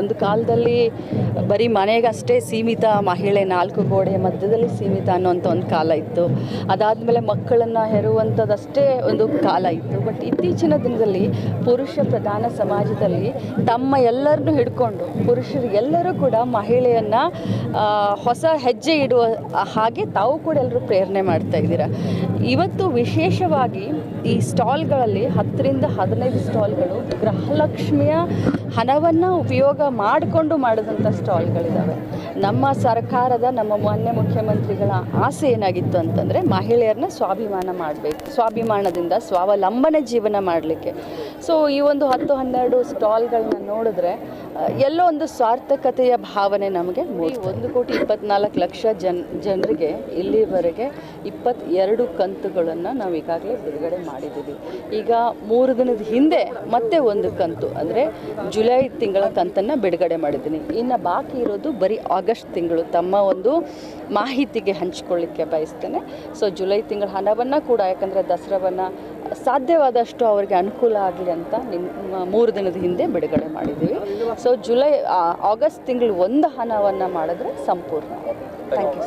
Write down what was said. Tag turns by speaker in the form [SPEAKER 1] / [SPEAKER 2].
[SPEAKER 1] ಒಂದು ಕಾಲದಲ್ಲಿ ಬರೀ ಮನೆಗಷ್ಟೇ ಸೀಮಿತ ಮಹಿಳೆ, ನಾಲ್ಕು ಗೋಡೆ ಮಧ್ಯದಲ್ಲಿ ಸೀಮಿತ ಅನ್ನೋಂಥ ಒಂದು ಕಾಲ ಇತ್ತು. ಅದಾದಮೇಲೆ ಮಕ್ಕಳನ್ನು ಹೆರುವಂಥದ್ದಷ್ಟೇ ಒಂದು ಕಾಲ ಇತ್ತು. ಬಟ್ ಇತ್ತೀಚಿನ ದಿನದಲ್ಲಿ ಪುರುಷ ಪ್ರಧಾನ ಸಮಾಜದಲ್ಲಿ ತಮ್ಮ ಎಲ್ಲರನ್ನು ಹಿಡ್ಕೊಂಡು ಪುರುಷರು ಎಲ್ಲರೂ ಕೂಡ ಮಹಿಳೆಯನ್ನು ಹೊಸ ಹೆಜ್ಜೆ ಇಡುವ ಹಾಗೆ ತಾವು ಕೂಡ ಎಲ್ಲರೂ ಪ್ರೇರಣೆ ಮಾಡ್ತಾ ಇದ್ದೀರಾ. ಇವತ್ತು ವಿಶೇಷವಾಗಿ ಈ ಸ್ಟಾಲ್ಗಳಲ್ಲಿ ಹತ್ತರಿಂದ ಹದಿನೈದು ಸ್ಟಾಲ್ಗಳು ಗೃಹಲಕ್ಷ್ಮಿಯ ಹಣವನ್ನು ಉಪಯೋಗ ಮಾಡಿಕೊಂಡು ಮಾಡಿದಂಥ ಸ್ಟಾಲ್ಗಳಿದ್ದಾವೆ ನಮ್ಮ ಸರ್ಕಾರದ, ನಮ್ಮ ಮಾನ್ಯ ಮುಖ್ಯಮಂತ್ರಿಗಳ ಆಸೆ ಏನಾಗಿತ್ತು ಅಂತಂದರೆ ಮಹಿಳೆಯರನ್ನ ಸ್ವಾಭಿಮಾನ ಮಾಡಬೇಕು, ಸ್ವಾಭಿಮಾನದಿಂದ ಸ್ವಾವಲಂಬನೆ ಜೀವನ ಮಾಡಲಿಕ್ಕೆ. ಸೊ ಈ ಒಂದು ಹತ್ತು ಹನ್ನೆರಡು ಸ್ಟಾಲ್ಗಳನ್ನ ನೋಡಿದ್ರೆ ಎಲ್ಲೋ ಒಂದು ಸಾರ್ಥಕತೆಯ ಭಾವನೆ ನಮಗೆ ಒಂದು ಕೋಟಿ ಇಪ್ಪತ್ನಾಲ್ಕು ಲಕ್ಷ ಜನ್, ಜನರಿಗೆ ಇಲ್ಲಿವರೆಗೆ ಇಪ್ಪತ್ತೆರಡು ಕಂತುಗಳನ್ನು ನಾವು ಈಗಾಗಲೇ ಬಿಡುಗಡೆ ಮಾಡಿದ್ದೀವಿ. ಈಗ ಮೂರು ದಿನದ ಹಿಂದೆ ಮತ್ತೆ ಒಂದು ಕಂತು, ಅಂದರೆ ಜುಲೈ ತಿಂಗಳ ಕಂತನ್ನು ಬಿಡುಗಡೆ ಮಾಡಿದ್ದೀನಿ. ಇನ್ನು ಬಾಕಿ ಇರೋದು ಬರೀ ಆಗಸ್ಟ್ ತಿಂಗಳು. ತಮ್ಮ ಒಂದು ಮಾಹಿತಿಗೆ ಹಂಚ್ಕೊಳ್ಳಿಕ್ಕೆ ಬಯಸ್ತೇನೆ. ಸೊ ಜುಲೈ ತಿಂಗಳ ಹಣವನ್ನು ಕೂಡ, ಯಾಕಂದರೆ ದಸರಾವನ್ನು ಸಾಧ್ಯವಾದಷ್ಟು ಅವರಿಗೆ ಅನುಕೂಲ ಆಗಲಿ ಅಂತ ನಿಮ್ಮ ಮೂರು ದಿನದ ಹಿಂದೆ ಬಿಡುಗಡೆ ಮಾಡಿದ್ದೀವಿ. ಸೊ ಜುಲೈ ಆಗಸ್ಟ್ ತಿಂಗಳು ಒಂದು ಹಣವನ್ನು ಮಾಡಿದ್ರೆ ಸಂಪೂರ್ಣ. Thank you